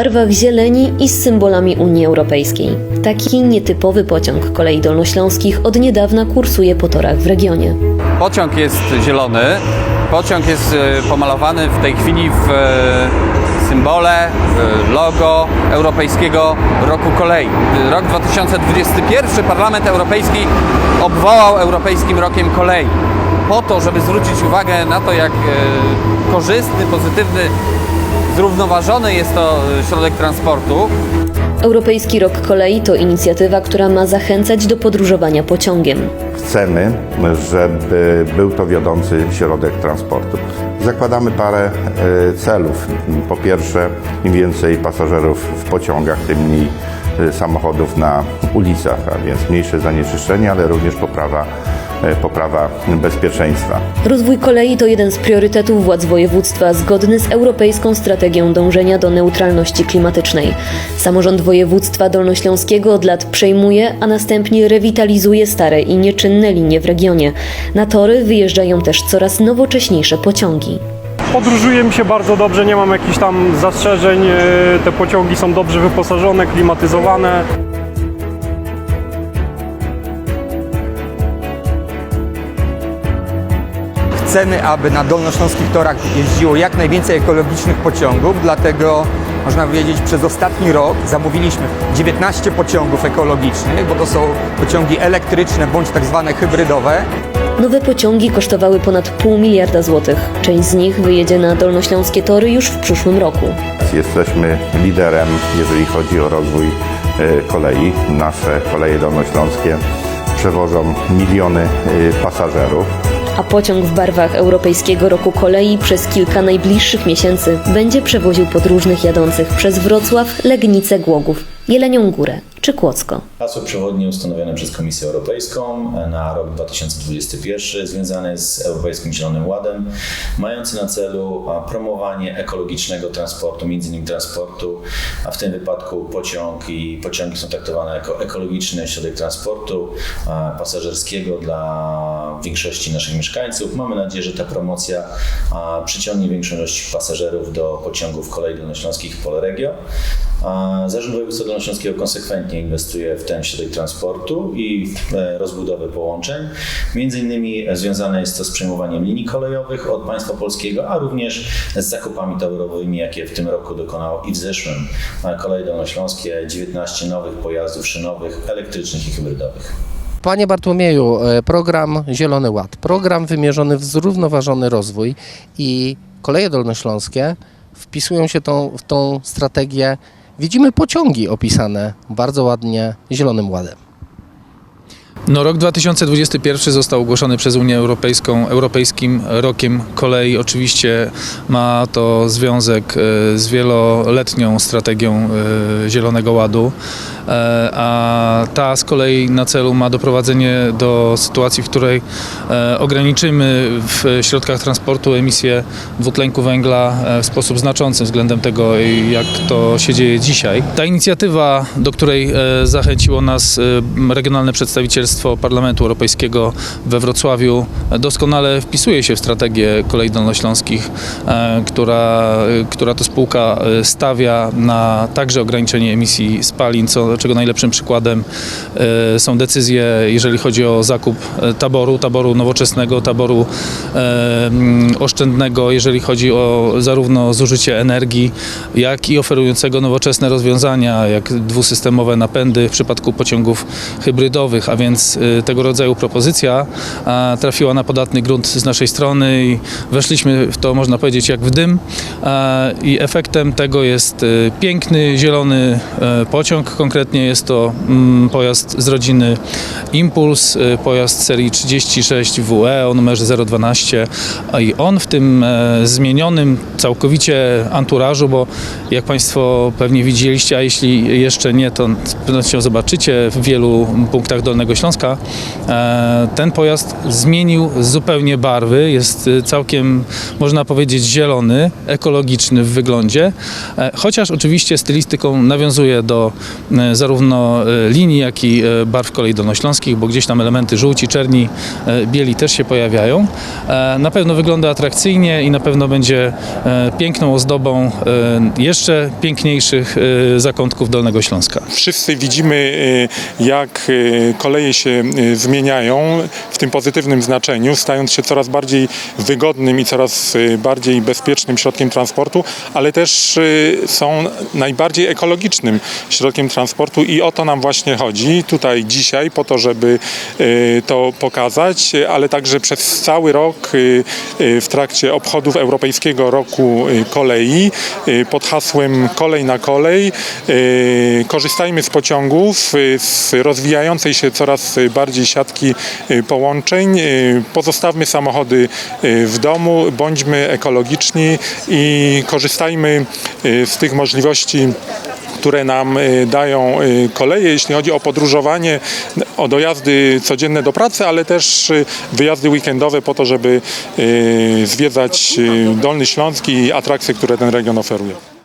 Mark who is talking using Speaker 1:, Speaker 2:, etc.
Speaker 1: barwach zieleni i z symbolami Unii Europejskiej. Taki nietypowy pociąg kolei dolnośląskich od niedawna kursuje po torach w regionie.
Speaker 2: Pociąg jest zielony. Pociąg jest e, pomalowany w tej chwili w e, symbole, w logo Europejskiego Roku Kolei. Rok 2021 Parlament Europejski obwołał Europejskim Rokiem Kolei. Po to, żeby zwrócić uwagę na to, jak e, korzystny, pozytywny, zrównoważony jest to e, środek transportu,
Speaker 1: Europejski Rok Kolei to inicjatywa, która ma zachęcać do podróżowania pociągiem.
Speaker 3: Chcemy, żeby był to wiodący środek transportu. Zakładamy parę e, celów. Po pierwsze, im więcej pasażerów w pociągach, tym mniej e, samochodów na ulicach, a więc mniejsze zanieczyszczenie, ale również poprawa, poprawa bezpieczeństwa.
Speaker 1: Rozwój kolei to jeden z priorytetów władz województwa, zgodny z europejską strategią dążenia do neutralności klimatycznej. Samorząd województwa dolnośląskiego od lat przejmuje, a następnie rewitalizuje stare i nieczynne linie w regionie. Na tory wyjeżdżają też coraz nowocześniejsze pociągi.
Speaker 4: Podróżuje mi się bardzo dobrze, nie mam jakichś tam zastrzeżeń. e, Te pociągi są dobrze wyposażone, klimatyzowane.
Speaker 5: Chcemy, aby na dolnośląskich torach jeździło jak najwięcej ekologicznych pociągów, dlatego można powiedzieć przez ostatni rok zamówiliśmy 19 pociągów ekologicznych, bo to są pociągi elektryczne bądź tak zwane hybrydowe.
Speaker 1: Nowe pociągi kosztowały ponad pół miliarda złotych. Część z nich wyjedzie na dolnośląskie tory już w przyszłym roku.
Speaker 3: Jesteśmy liderem, jeżeli chodzi o rozwój e, kolei. Nasze koleje dolnośląskie przewożą miliony e, pasażerów.
Speaker 1: A pociąg w barwach Europejskiego Roku Kolei przez kilka najbliższych miesięcy będzie przewoził podróżnych jadących przez Wrocław, Legnicę, Głogów, Jelenią Górę czy Kłodzko.
Speaker 6: Hasło przewodnie ustanowione przez Komisję Europejską na rok 2021 związane z Europejskim Zielonym Ładem, mający na celu promowanie ekologicznego transportu, między innymi transportu, a w tym wypadku pociąg i pociągi są traktowane jako ekologiczny środek transportu pasażerskiego dla większości naszych mieszkańców. Mamy nadzieję, że ta promocja przyciągnie większą ilość pasażerów do pociągów kolei dolnośląskich Polregio. Zarząd Województwa Dolnośląskiego konsekwentnie inwestuje w ten środek transportu i e, rozbudowę połączeń. Między innymi związane jest to z przejmowaniem linii kolejowych od państwa polskiego, a również z zakupami towarowymi, jakie w tym roku dokonało i w zeszłym Koleje Dolnośląskie 19 nowych pojazdów szynowych, elektrycznych i hybrydowych.
Speaker 7: Panie Bartłomieju, e, program Zielony Ład, program wymierzony w zrównoważony rozwój i koleje dolnośląskie wpisują się tą, w tą strategię. Widzimy pociągi opisane bardzo ładnie Zielonym Ładem.
Speaker 8: No, rok 2021 został ogłoszony przez Unię Europejską Europejskim Rokiem Kolei. Oczywiście ma to związek e, z wieloletnią strategią e, Zielonego Ładu, e, a ta z kolei na celu ma doprowadzenie do sytuacji, w której ograniczymy w środkach transportu emisję dwutlenku węgla w sposób znaczący względem tego, jak to się dzieje dzisiaj. Ta inicjatywa, do której zachęciło nas regionalne przedstawicielstwo Parlamentu Europejskiego we Wrocławiu, doskonale wpisuje się w strategię kolei dolnośląskich, e, która, e, która to spółka e, stawia na także ograniczenie emisji spalin, co, czego najlepszym przykładem są decyzje, jeżeli chodzi o zakup taboru, taboru nowoczesnego, taboru mm, oszczędnego, jeżeli chodzi o zarówno zużycie energii, jak i oferującego nowoczesne rozwiązania, jak dwusystemowe napędy w przypadku pociągów hybrydowych, a więc y, tego rodzaju propozycja trafiła na podatny grunt z naszej strony i weszliśmy w to, można powiedzieć, jak w dym. I efektem tego jest y, piękny, zielony e, pociąg, konkretnie jest to mm, pojazd z rodziny Impuls, y, pojazd serii 36 WE o numerze 012 a i on w tym e, zmienionym całkowicie anturażu, bo jak Państwo pewnie widzieliście, a jeśli jeszcze nie, to z pewnością zobaczycie w wielu punktach Dolnego Śląska, Śląska, e, ten pojazd zmienił zupełnie barwy. Jest e, całkiem, można powiedzieć, zielony, ekologiczny w wyglądzie, e, chociaż oczywiście stylistyką nawiązuje do zarówno linii, jak i barw kolei dolnośląskich, bo gdzieś tam elementy żółci, czerni, bieli też się pojawiają. Na pewno wygląda atrakcyjnie i na pewno będzie piękną ozdobą jeszcze piękniejszych zakątków Dolnego Śląska.
Speaker 9: Wszyscy widzimy, jak koleje się y, zmieniają w tym pozytywnym znaczeniu, stając się coraz bardziej wygodnym i coraz y, bardziej bezpiecznym środkiem transportu, ale też y, są najbardziej ekologicznym środkiem transportu i o to nam właśnie chodzi tutaj dzisiaj, po to, żeby to pokazać, ale także przez cały rok w trakcie obchodów Europejskiego Roku Kolei pod hasłem Kolej na kolej korzystajmy z pociągów, z rozwijającej się coraz bardziej siatki y, połączeń, y, pozostawmy samochody y, w domu, bądźmy ekologiczni i korzystajmy z tych możliwości które nam dają koleje, jeśli chodzi o podróżowanie, o dojazdy codzienne do pracy, ale też wyjazdy weekendowe po to, żeby zwiedzać Dolny Śląsk i atrakcje, które ten region oferuje.